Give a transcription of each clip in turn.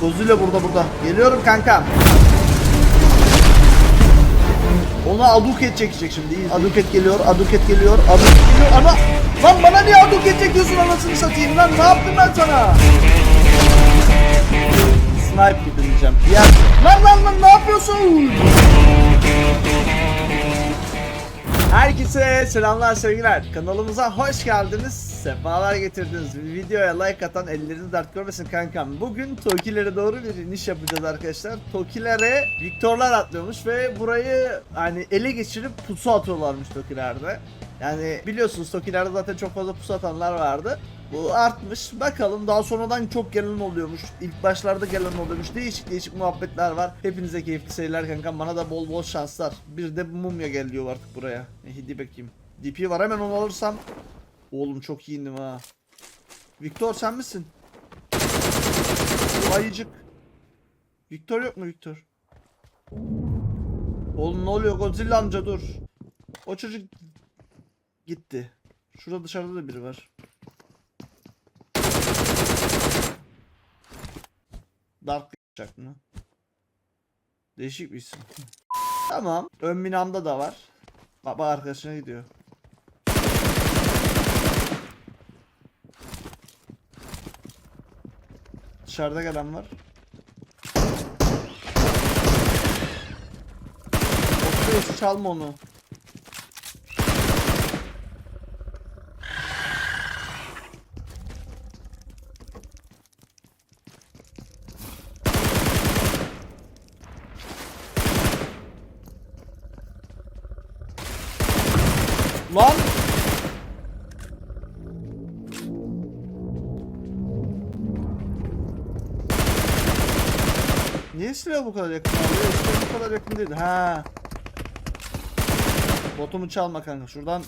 Godzilla burada burada. Geliyorum kanka. Ona aduket çekecek şimdi. Aduket geliyor, aduket geliyor, aduket geliyor ama lan bana niye aduket çekiyorsun anasını satayım lan ne yaptım ben sana? Snipe gibi diyeceğim. Ya lan lan lan ne yapıyorsun? Herkese selamlar sevgiler. Kanalımıza hoş geldiniz. Sefalar getirdiniz. Videoya like atan elleriniz dert görmesin kankam. Bugün Tokilere doğru bir iniş yapacağız arkadaşlar. Tokilere Viktorlar atlıyormuş ve burayı hani ele geçirip pusu atıyorlarmış Tokilerde. Yani biliyorsunuz Tokilerde zaten çok fazla pusu atanlar vardı. Bu artmış. Bakalım daha sonradan çok gelen oluyormuş. İlk başlarda gelen oluyormuş. Değişik değişik muhabbetler var. Hepinize keyifli seyirler kankam. Bana da bol bol şanslar. Bir de mumya geliyor artık buraya. Hadi bakayım. DP var hemen onu alırsam. Oğlum çok iyi indim ha. Victor sen misin? Ayıcık. Victor yok mu Victor? Oğlum ne oluyor Godzilla amca dur. O çocuk gitti. Şurada dışarıda da biri var. Dark yapacak mı? Değişik bir isim. tamam. Ön binamda da var. Baba arkadaşına gidiyor. Dışarıda gelen var. Oturuyorsun çalma onu. Silah bu kadar yakın abi? Silah bu kadar yakın değil. Ha. Botumu çalma kanka. Şuradan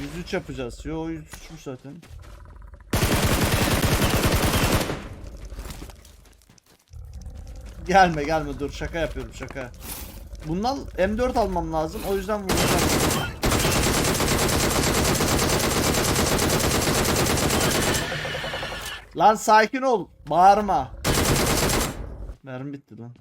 103 yapacağız. Yo 103'müş zaten. Gelme gelme dur şaka yapıyorum şaka. Bundan M4 almam lazım. O yüzden vuracağım. Lan sakin ol. Bağırma. Mermi bitti lan.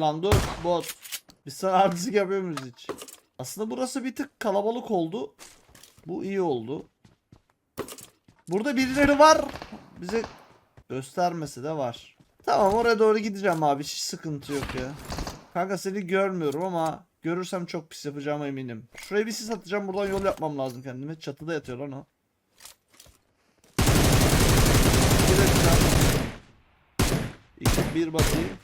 Lan dur bot. Biz sana artistik yapıyor muyuz hiç? Aslında burası bir tık kalabalık oldu. Bu iyi oldu. Burada birileri var. Bize göstermesi de var. Tamam oraya doğru gideceğim abi. Hiç sıkıntı yok ya. Kanka seni görmüyorum ama görürsem çok pis yapacağıma eminim. Şuraya bir sis atacağım. Buradan yol yapmam lazım kendime. Çatıda yatıyor lan o. Bir. İki, bir bakayım.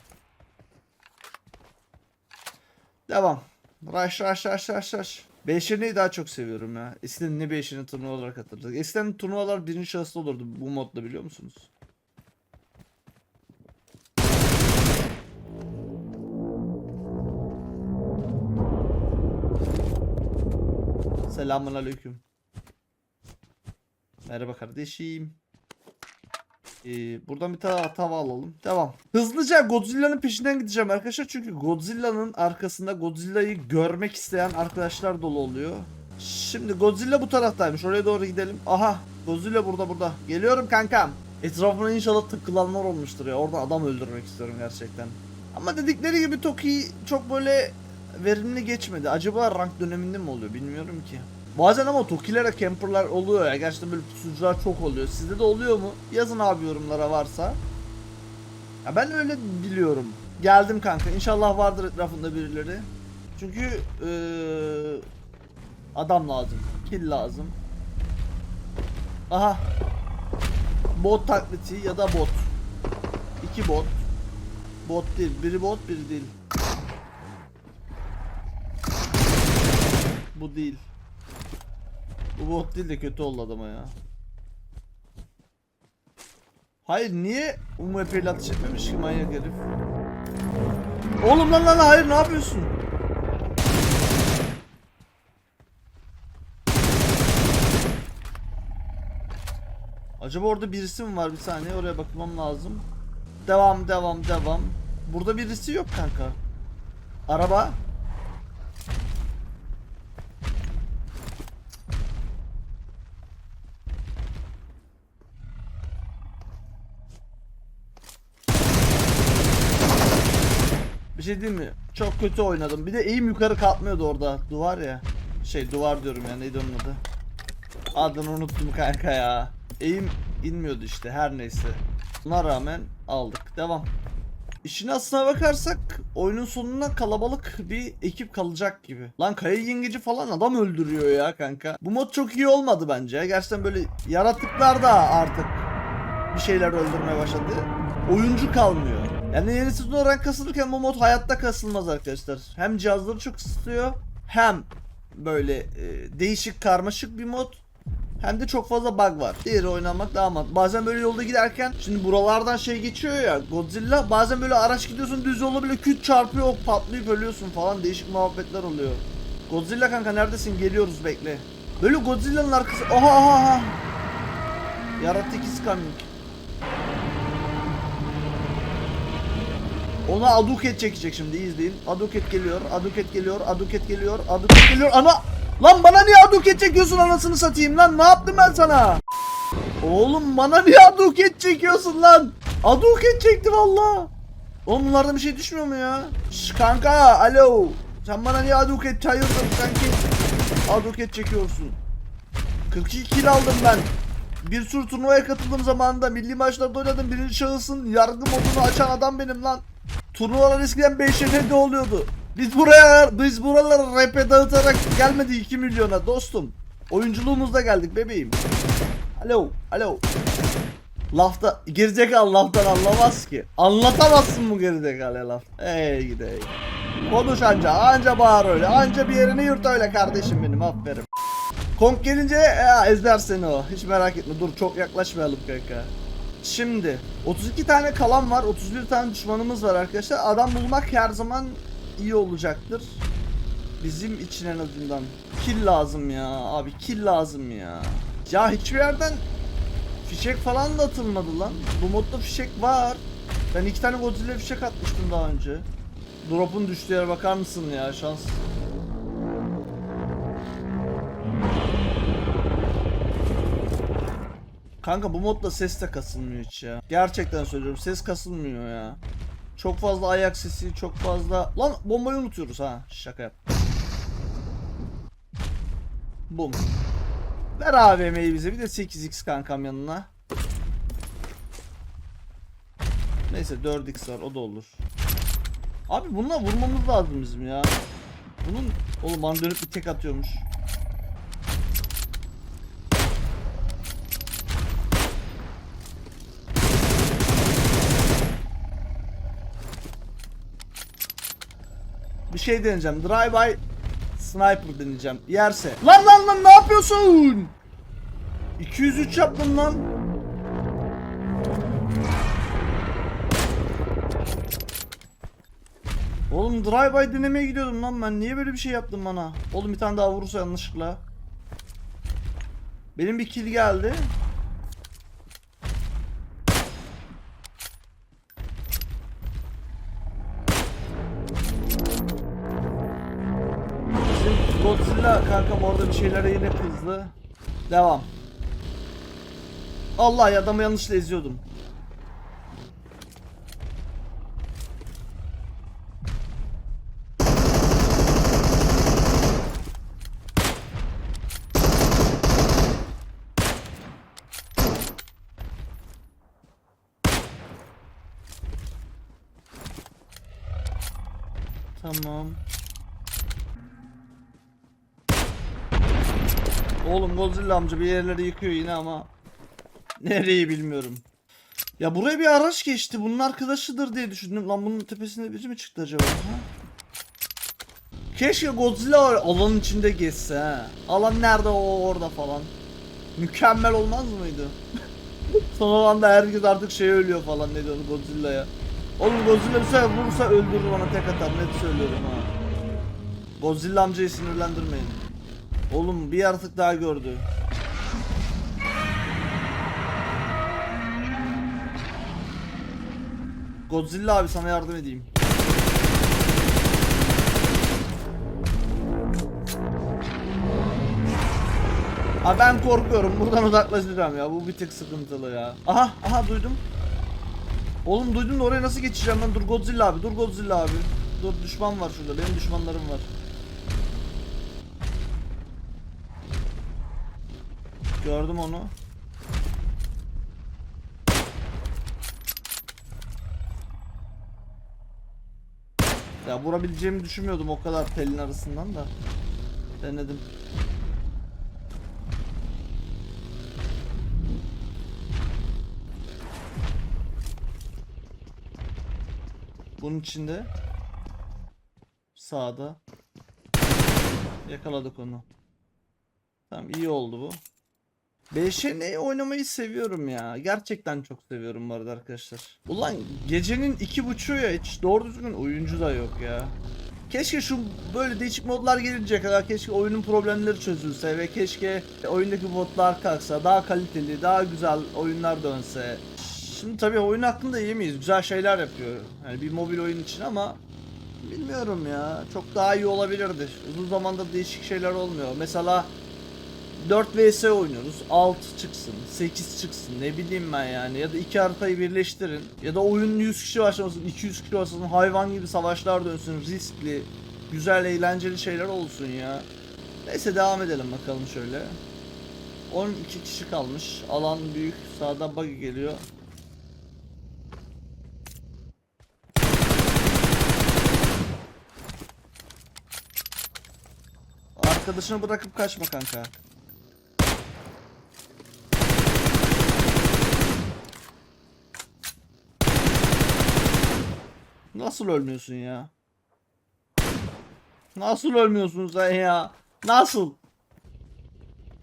Devam. Rush rush rush rush rush. Beşirneyi daha çok seviyorum ya. Eskiden ne beşirini turnuva olarak hatırladık. Eskiden turnuvalar birinci şahıslı olurdu bu modda biliyor musunuz? Selamun aleyküm. Merhaba kardeşim. Ee, buradan bir tane tava alalım. Devam. Hızlıca Godzilla'nın peşinden gideceğim arkadaşlar. Çünkü Godzilla'nın arkasında Godzilla'yı görmek isteyen arkadaşlar dolu oluyor. Şimdi Godzilla bu taraftaymış. Oraya doğru gidelim. Aha. Godzilla burada burada. Geliyorum kankam. Etrafına inşallah tıkılanlar olmuştur ya. Orada adam öldürmek istiyorum gerçekten. Ama dedikleri gibi Toki çok böyle verimli geçmedi. Acaba rank döneminde mi oluyor bilmiyorum ki. Bazen ama Tokilere camperlar oluyor ya. Gerçekten böyle pusucular çok oluyor. Sizde de oluyor mu? Yazın abi yorumlara varsa. Ya ben öyle biliyorum. Geldim kanka. İnşallah vardır etrafında birileri. Çünkü eee, adam lazım. Kill lazım. Aha. Bot taklidi ya da bot. İki bot. Bot değil. Biri bot, biri değil. Bu değil. Bu bot değil de kötü oldu adama ya. Hayır niye UMP ile ateş etmemiş ki manyak herif? Oğlum lan lan, hayır ne yapıyorsun? Acaba orada birisi mi var bir saniye oraya bakmam lazım. Devam devam devam. Burada birisi yok kanka. Araba. Bir şey diyeyim mi? Çok kötü oynadım. Bir de eğim yukarı kalkmıyordu orada. Duvar ya. Şey duvar diyorum ya neydi onun adı? Adını unuttum kanka ya. Eğim inmiyordu işte her neyse. Buna rağmen aldık. Devam. İşin aslına bakarsak oyunun sonuna kalabalık bir ekip kalacak gibi. Lan kaya yengeci falan adam öldürüyor ya kanka. Bu mod çok iyi olmadı bence. Gerçekten böyle yaratıklar da artık bir şeyler öldürmeye başladı. Oyuncu kalmıyor. Yani yeni sezon rank kasılırken bu mod hayatta kasılmaz arkadaşlar. Hem cihazları çok ısıtıyor hem böyle e, değişik karmaşık bir mod hem de çok fazla bug var. Diğeri oynamak daha mantıklı. Bazen böyle yolda giderken şimdi buralardan şey geçiyor ya Godzilla bazen böyle araç gidiyorsun düz yolda bile küt çarpıyor ok patlayıp ölüyorsun falan değişik muhabbetler oluyor. Godzilla kanka neredesin geliyoruz bekle. Böyle Godzilla'nın arkası oha oha oha. Yaratık is. Ona aduket çekecek şimdi izleyin. Aduket geliyor, aduket geliyor, aduket geliyor, aduket geliyor. Ana! Lan bana niye aduket çekiyorsun anasını satayım lan? Ne yaptım ben sana? Oğlum bana niye aduket çekiyorsun lan? Aduket çekti valla. Oğlum bunlardan bir şey düşmüyor mu ya? Şş, kanka alo. Sen bana niye aduket çayırdın sanki? Aduket çekiyorsun. 42 kill aldım ben. Bir sürü turnuvaya katıldığım zamanında milli maçlarda oynadım. Birinci şahısın yargı modunu açan adam benim lan. Turnuvalar eskiden 5 de oluyordu. Biz buraya biz buraları rap'e dağıtarak gelmedi 2 milyona dostum. Oyunculuğumuzda geldik bebeğim. Alo, alo. Lafta gerizekalı laftan anlamaz ki. Anlatamazsın bu gerizekalı laf. Ey gidey. Konuş anca, anca bağır öyle. Anca bir yerini yurt öyle kardeşim benim aferin. Kong gelince ya, ezler seni o. Hiç merak etme. Dur çok yaklaşmayalım kanka. Şimdi 32 tane kalan var. 31 tane düşmanımız var arkadaşlar. Adam bulmak her zaman iyi olacaktır. Bizim için en azından. Kill lazım ya. Abi kill lazım ya. Ya hiçbir yerden fişek falan da atılmadı lan. Bu modda fişek var. Ben iki tane Godzilla fişek atmıştım daha önce. Drop'un düştüğü yere bakar mısın ya şans. Kanka bu modda ses de kasılmıyor hiç ya. Gerçekten söylüyorum ses kasılmıyor ya. Çok fazla ayak sesi, çok fazla... Lan bombayı unutuyoruz ha. Şaka yap. Bum. Ver AVM'yi bize bir de 8x kankam yanına. Neyse 4x var o da olur. Abi bununla vurmamız lazım bizim ya. Bunun oğlum bana dönüp bir tek atıyormuş. Bir şey deneyeceğim. Drive-by sniper deneyeceğim. Yerse. Lan lan lan ne yapıyorsun? 203 yaptım lan. Oğlum drive-by denemeye gidiyordum lan ben. Niye böyle bir şey yaptın bana? Oğlum bir tane daha vurursa yanlışlıkla. Benim bir kill geldi. Şeylere yine kızdı. Devam. Allah ya adamı yanlışla eziyordum. Tamam. Godzilla amca bir yerleri yıkıyor yine ama nereyi bilmiyorum. Ya buraya bir araç geçti. Bunun arkadaşıdır diye düşündüm. Lan bunun tepesinde biri mi çıktı acaba? Ha? Keşke Godzilla alanın içinde geçse ha. Alan nerede o orada falan. Mükemmel olmaz mıydı? Son anda herkes artık şey ölüyor falan ne diyor Godzilla'ya. Oğlum Godzilla bir sefer vurursa öldürür bana tek atar net söylüyorum ha. Godzilla amcayı sinirlendirmeyin. Oğlum bir yaratık daha gördü. Godzilla abi sana yardım edeyim. Abi ben korkuyorum. Buradan uzaklaşacağım ya. Bu bir tık sıkıntılı ya. Aha aha duydum. Oğlum duydun da oraya nasıl geçeceğim ben? Dur Godzilla abi. Dur Godzilla abi. Dur düşman var şurada. Benim düşmanlarım var. Gördüm onu. Ya vurabileceğimi düşünmüyordum o kadar telin arasından da. Denedim. Bunun içinde sağda yakaladık onu. Tamam iyi oldu bu. BŞN oynamayı seviyorum ya. Gerçekten çok seviyorum bu arada arkadaşlar. Ulan gecenin iki buçuğu ya hiç doğru düzgün oyuncu da yok ya. Keşke şu böyle değişik modlar gelince kadar keşke oyunun problemleri çözülse ve keşke oyundaki botlar kalksa daha kaliteli daha güzel oyunlar dönse. Şimdi tabii oyun hakkında iyi miyiz? Güzel şeyler yapıyor. Yani bir mobil oyun için ama bilmiyorum ya. Çok daha iyi olabilirdi. Uzun zamandır değişik şeyler olmuyor. Mesela 4 vs oynuyoruz. 6 çıksın, 8 çıksın. Ne bileyim ben yani. Ya da iki haritayı birleştirin. Ya da oyun 100 kişi başlamasın, 200 kişi başlasın. Hayvan gibi savaşlar dönsün. Riskli, güzel, eğlenceli şeyler olsun ya. Neyse devam edelim bakalım şöyle. 12 kişi kalmış. Alan büyük. Sağdan buggy geliyor. Arkadaşını bırakıp kaçma kanka. Nasıl ölmüyorsun ya? Nasıl ölmüyorsun sen ya? Nasıl?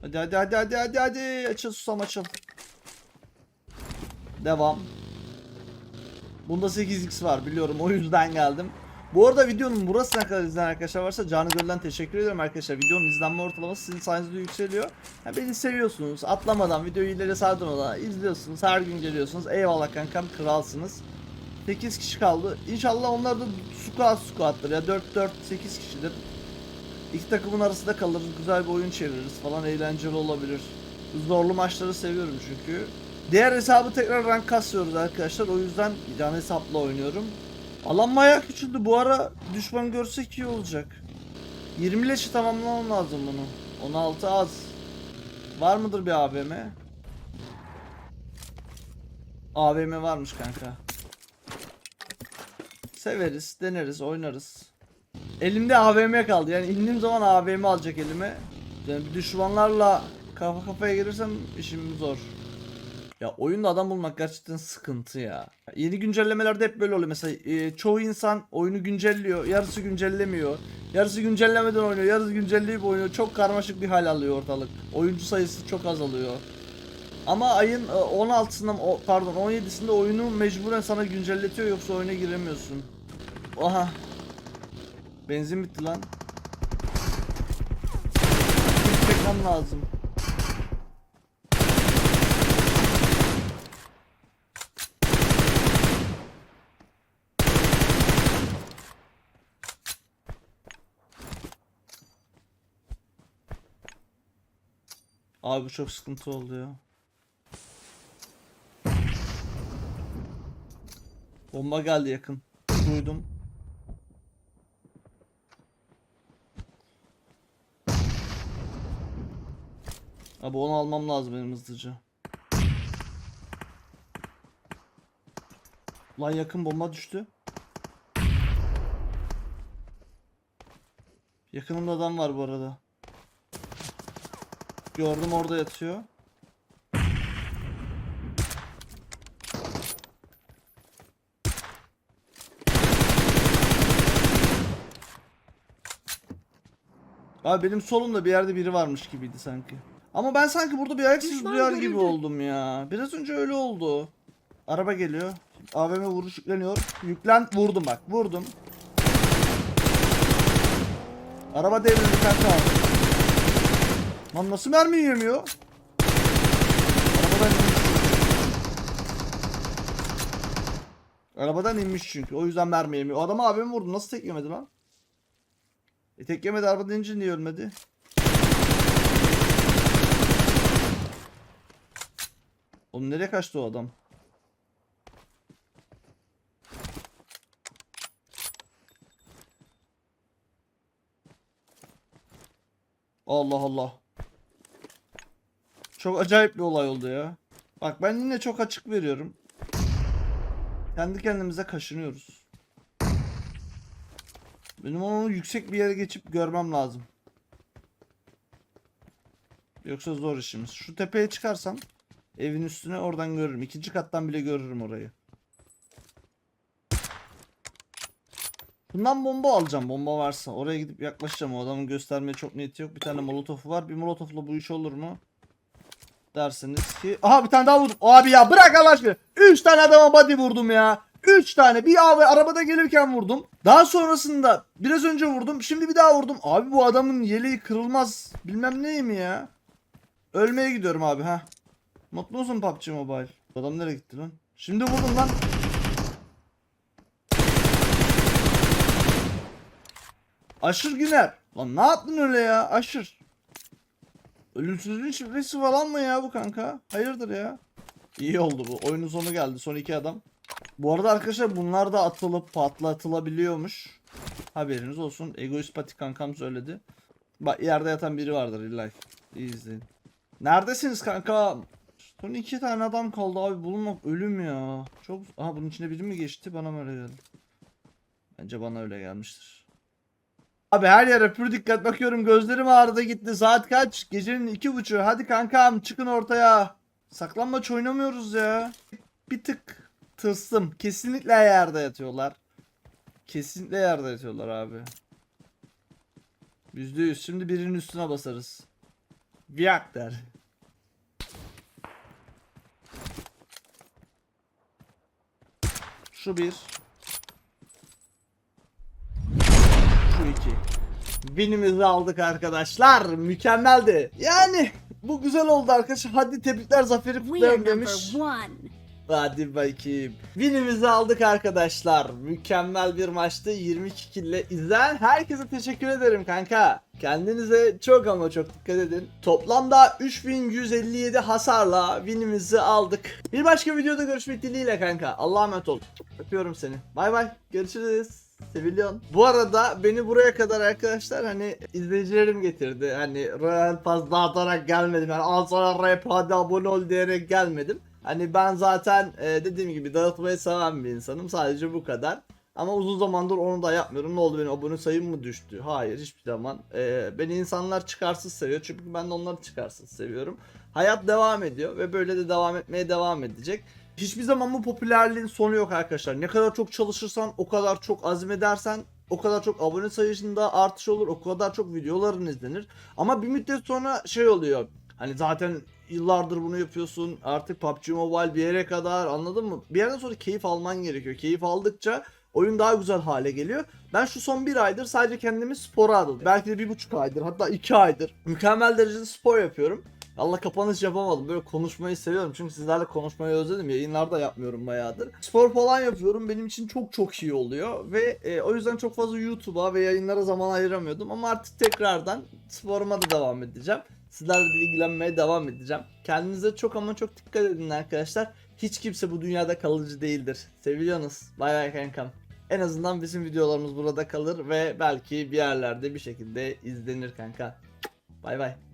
Hadi hadi hadi hadi hadi hadi açıl susam açıl. Devam. Bunda 8x var biliyorum o yüzden geldim. Bu arada videonun burasına kadar izleyen arkadaşlar varsa canı gönülden teşekkür ederim arkadaşlar. Videonun izlenme ortalaması sizin sayenizde yükseliyor. Ha, beni seviyorsunuz. Atlamadan videoyu ileri sardırmadan izliyorsunuz. Her gün geliyorsunuz. Eyvallah kankam kralsınız. 8 kişi kaldı. İnşallah onlar da squat squat'tır ya 4 4 8 kişidir. İki takımın arasında kalırız, güzel bir oyun çeviririz falan eğlenceli olabilir. Zorlu maçları seviyorum çünkü. Diğer hesabı tekrar rank kasıyoruz arkadaşlar. O yüzden yan hesapla oynuyorum. Alan bayağı küçüldü. Bu ara düşman görsek iyi olacak. 20 leşi tamamlamam lazım bunu. 16 az. Var mıdır bir AVM? AVM varmış kanka. Severiz, deneriz, oynarız. Elimde AVM kaldı. Yani indiğim zaman AVM alacak elime. Yani düşmanlarla kafa kafaya gelirsem işim zor. Ya oyunda adam bulmak gerçekten sıkıntı ya. Yeni güncellemelerde hep böyle oluyor. Mesela e, çoğu insan oyunu güncelliyor, yarısı güncellemiyor. Yarısı güncellemeden oynuyor, yarısı güncelleyip oynuyor. Çok karmaşık bir hal alıyor ortalık. Oyuncu sayısı çok azalıyor. Ama ayın e, 16'sında o- pardon 17'sinde oyunu mecburen sana güncelletiyor yoksa oyuna giremiyorsun. Aha. Benzin bitti lan. Çekmem lazım. Abi çok sıkıntı oldu ya. Bomba geldi yakın. Duydum. Abi onu almam lazım benim hızlıca. Lan yakın bomba düştü. Yakınımda adam var bu arada. Gördüm orada yatıyor. Abi benim solumda bir yerde biri varmış gibiydi sanki. Ama ben sanki burada bir ayak sesi Düşman duyar gibi oldum ya. Biraz önce öyle oldu. Araba geliyor. AVM vuruş yükleniyor. Yüklen vurdum bak vurdum. Araba devrildi kanka. Lan nasıl mermi yemiyor? Arabadan inmiş. Arabadan inmiş çünkü. O yüzden mermi yemiyor. O adama abim vurdu. Nasıl tek yemedi lan? E tek yemedi arabadan ince niye ölmedi? Oğlum nereye kaçtı o adam? Allah Allah. Çok acayip bir olay oldu ya. Bak ben yine çok açık veriyorum. Kendi kendimize kaşınıyoruz. Benim onu yüksek bir yere geçip görmem lazım. Yoksa zor işimiz. Şu tepeye çıkarsam evin üstüne oradan görürüm. İkinci kattan bile görürüm orayı. Bundan bomba alacağım bomba varsa. Oraya gidip yaklaşacağım. O adamın göstermeye çok niyeti yok. Bir tane molotofu var. Bir molotofla bu iş olur mu? Dersiniz ki... Aha bir tane daha vurdum. Abi ya bırak Allah aşkına. 3 tane adama body vurdum ya. 3 tane. Bir abi arabada gelirken vurdum. Daha sonrasında biraz önce vurdum. Şimdi bir daha vurdum. Abi bu adamın yeleği kırılmaz. Bilmem neyim ya. Ölmeye gidiyorum abi ha. Mutlu musun PUBG Mobile? Adam nereye gitti lan? Şimdi vurdum lan. Aşır Güner. Lan ne yaptın öyle ya? Aşır. Ölümsüzlüğün şifresi falan mı ya bu kanka? Hayırdır ya? İyi oldu bu. Oyunun sonu geldi. Son iki adam. Bu arada arkadaşlar bunlar da atılıp patlatılabiliyormuş. Haberiniz olsun. Egoist Pati kankam söyledi. Bak yerde yatan biri vardır illa. İyi izleyin. Neredesiniz kanka? Son iki tane adam kaldı abi. Bulunmak ölüm ya. Çok... Aha bunun içinde biri mi geçti? Bana mı öyle geldi? Bence bana öyle gelmiştir. Abi her yere pür dikkat bakıyorum gözlerim ağrıdı gitti. Saat kaç? Gecenin iki buçuğu. Hadi kankam çıkın ortaya. Saklanmaç oynamıyoruz ya. Bir tık tırstım. Kesinlikle yerde yatıyorlar. Kesinlikle yerde yatıyorlar abi. Yüzde yüz. Şimdi birinin üstüne basarız. Viyak der. Şu bir. Şu iki. Winimizi aldık arkadaşlar. Mükemmeldi. Yani bu güzel oldu arkadaşlar. Hadi tebrikler zaferi kutlayalım demiş. Hadi bakayım. Winimizi aldık arkadaşlar. Mükemmel bir maçtı. 22 kille izleyen herkese teşekkür ederim kanka. Kendinize çok ama çok dikkat edin. Toplamda 3157 hasarla winimizi aldık. Bir başka videoda görüşmek dileğiyle kanka. Allah'a emanet ol. Öpüyorum seni. Bay bay. Görüşürüz. Sevilyon. Bu arada beni buraya kadar arkadaşlar hani izleyicilerim getirdi. Hani Royal Pass dağıtarak gelmedim. Yani al sana rap abone ol diyerek gelmedim. Hani ben zaten e, dediğim gibi dağıtmayı seven bir insanım. Sadece bu kadar. Ama uzun zamandır onu da yapmıyorum. Ne oldu benim abone sayım mı düştü? Hayır hiçbir zaman. E, beni insanlar çıkarsız seviyor. Çünkü ben de onları çıkarsız seviyorum. Hayat devam ediyor ve böyle de devam etmeye devam edecek. Hiçbir zaman bu popülerliğin sonu yok arkadaşlar. Ne kadar çok çalışırsan, o kadar çok azmedersen, o kadar çok abone sayısında artış olur, o kadar çok videoların izlenir. Ama bir müddet sonra şey oluyor. Hani zaten yıllardır bunu yapıyorsun. Artık PUBG Mobile bir yere kadar anladın mı? Bir yerden sonra keyif alman gerekiyor. Keyif aldıkça oyun daha güzel hale geliyor. Ben şu son bir aydır sadece kendimi spora adadım. Belki de bir buçuk aydır hatta iki aydır. Mükemmel derecede spor yapıyorum. Allah kapanış yapamadım. Böyle konuşmayı seviyorum. Çünkü sizlerle konuşmayı özledim. Yayınlarda yapmıyorum bayağıdır. Spor falan yapıyorum. Benim için çok çok iyi oluyor. Ve e, o yüzden çok fazla YouTube'a ve yayınlara zaman ayıramıyordum. Ama artık tekrardan sporuma da devam edeceğim. Sizlerle de ilgilenmeye devam edeceğim. Kendinize çok ama çok dikkat edin arkadaşlar. Hiç kimse bu dünyada kalıcı değildir. Seviyorsunuz. Bay bay kankam. En azından bizim videolarımız burada kalır ve belki bir yerlerde bir şekilde izlenir kanka. Bay bay.